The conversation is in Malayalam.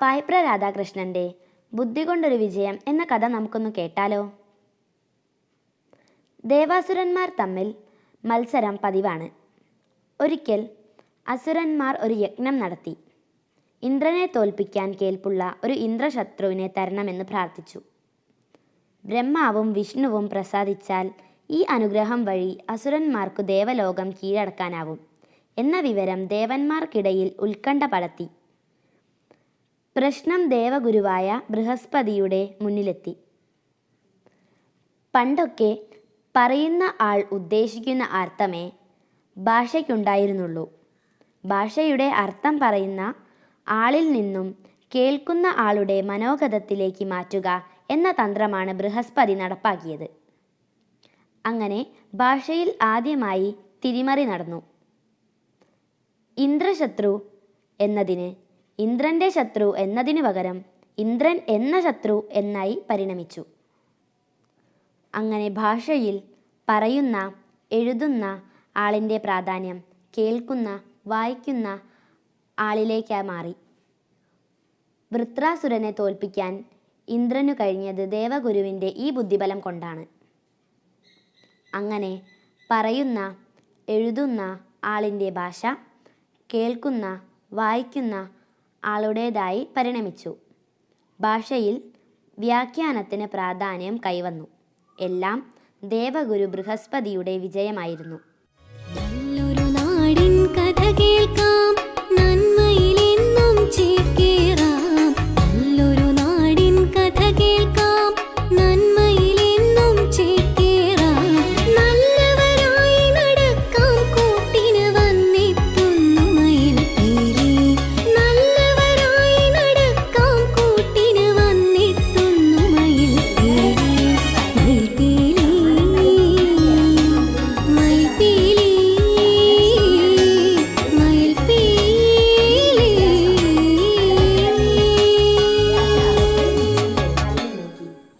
സായിപ്ര രാധാകൃഷ്ണന്റെ ബുദ്ധി കൊണ്ടൊരു വിജയം എന്ന കഥ നമുക്കൊന്ന് കേട്ടാലോ? ദേവാസുരന്മാർ തമ്മിൽ മത്സരം പതിവാണ്. ഒരിക്കൽ അസുരന്മാർ ഒരു യജ്ഞം നടത്തി. ഇന്ദ്രനെ തോൽപ്പിക്കാൻ കേൾപ്പുള്ള ഒരു ഇന്ദ്രശത്രുവിനെ തരണമെന്ന് പ്രാർത്ഥിച്ചു. ബ്രഹ്മാവും വിഷ്ണുവും പ്രസാദിച്ചാൽ ഈ അനുഗ്രഹം വഴി അസുരന്മാർക്കു ദേവലോകം കീഴടക്കാനാവും എന്ന വിവരം ദേവന്മാർക്കിടയിൽ ഉത്കണ്ഠ പടർത്തി. പ്രശ്നം ദേവഗുരുവായ ബൃഹസ്പതിയുടെ മുന്നിലെത്തി. പണ്ടൊക്കെ പറയുന്ന ആൾ ഉദ്ദേശിക്കുന്ന അർത്ഥമേ ഭാഷയ്ക്കുണ്ടായിരുന്നുള്ളൂ. ഭാഷയുടെ അർത്ഥം പറയുന്ന ആളിൽ നിന്നും കേൾക്കുന്ന ആളുടെ മനോഗതത്തിലേക്ക് മാറ്റുക എന്ന തന്ത്രമാണ് ബൃഹസ്പതി നടപ്പാക്കിയത്. അങ്ങനെ ഭാഷയിൽ ആദ്യമായി തിരിമറി നടന്നു. ഇന്ദ്രശത്രു എന്നതിന് ഇന്ദ്രന്റെ ശത്രു എന്നതിനു പകരം ഇന്ദ്രൻ എന്ന ശത്രു എന്നായി പരിണമിച്ചു. അങ്ങനെ ഭാഷയിൽ പറയുന്ന എഴുതുന്ന ആളിന്റെ പ്രാധാന്യം കേൾക്കുന്ന വായിക്കുന്ന ആളിലേക്ക് മാറി. വൃത്രാസുരനെ തോൽപ്പിക്കാൻ ഇന്ദ്രനു കഴിഞ്ഞത് ദേവഗുരുവിന്റെ ഈ ബുദ്ധിബലം കൊണ്ടാണ്. അങ്ങനെ പറയുന്ന എഴുതുന്ന ആളിന്റെ ഭാഷ കേൾക്കുന്ന വായിക്കുന്ന ആളുടേതായി പരിണമിച്ചു. ഭാഷയിൽ വ്യാഖ്യാനത്തിന് പ്രാധാന്യം കൈവന്നു. എല്ലാം ദേവഗുരു ബൃഹസ്പതിയുടെ വിജയമായിരുന്നു. നല്ലൊരു നാടിൻ കഥ കേൾക്കാം.